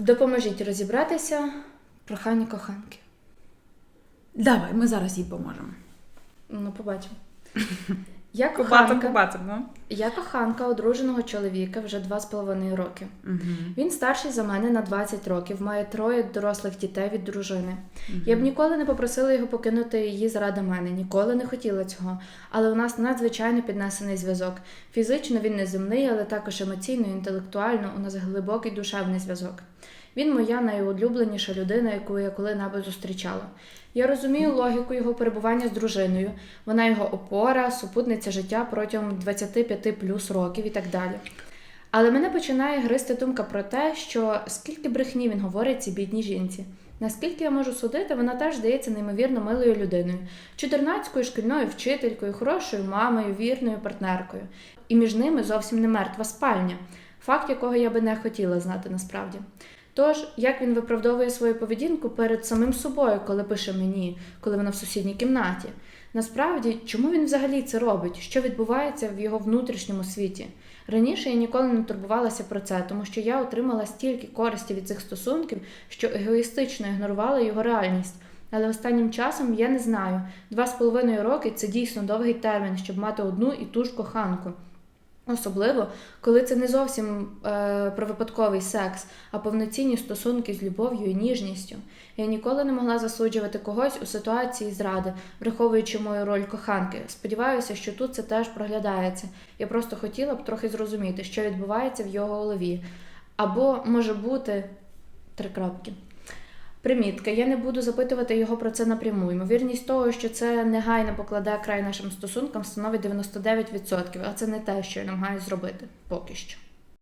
Допоможіть розібратися прохання коханки. Давай, ми зараз їй поможемо. Ну, побачимо. Я коханка, кубата, ну. я коханка одруженого чоловіка вже два з половиною роки. Угу. Він старший за мене на 20 років, має троє дорослих дітей від дружини. Я б ніколи не попросила його покинути її заради мене, ніколи не хотіла цього. Але у нас надзвичайно піднесений зв'язок. Фізично він неземний, але також емоційно, і інтелектуально у нас глибокий душевний зв'язок. Він моя найулюбленіша людина, яку я коли-небудь зустрічала. Я розумію логіку його перебування з дружиною. Вона його опора, супутниця життя протягом 25 плюс років і так далі. Але мене починає гристи думка про те, що скільки брехні він говорить цій бідній жінці. Наскільки я можу судити, вона теж здається неймовірно милою людиною, чотирнацькою шкільною вчителькою, хорошою мамою, вірною партнеркою. І між ними зовсім не мертва спальня, факт якого я би не хотіла знати насправді. Тож, як він виправдовує свою поведінку перед самим собою, коли пише мені, коли вона в сусідній кімнаті? Насправді, чому він взагалі це робить? Що відбувається в його внутрішньому світі? Раніше я ніколи не турбувалася про це, тому що я отримала стільки користі від цих стосунків, що егоїстично ігнорувала його реальність. Але останнім часом я не знаю. Два з половиною роки це дійсно довгий термін, щоб мати одну і ту ж коханку. Особливо, коли це не зовсім е, про випадковий секс, а повноцінні стосунки з любов'ю і ніжністю. Я ніколи не могла засуджувати когось у ситуації зради, враховуючи мою роль коханки. Сподіваюся, що тут це теж проглядається. Я просто хотіла б трохи зрозуміти, що відбувається в його голові. Або може бути три крапки. Примітка, я не буду запитувати його про це напряму. Ймовірність того, що це негайно покладе край нашим стосункам, становить 99%, а це не те, що я намагаюся зробити поки що.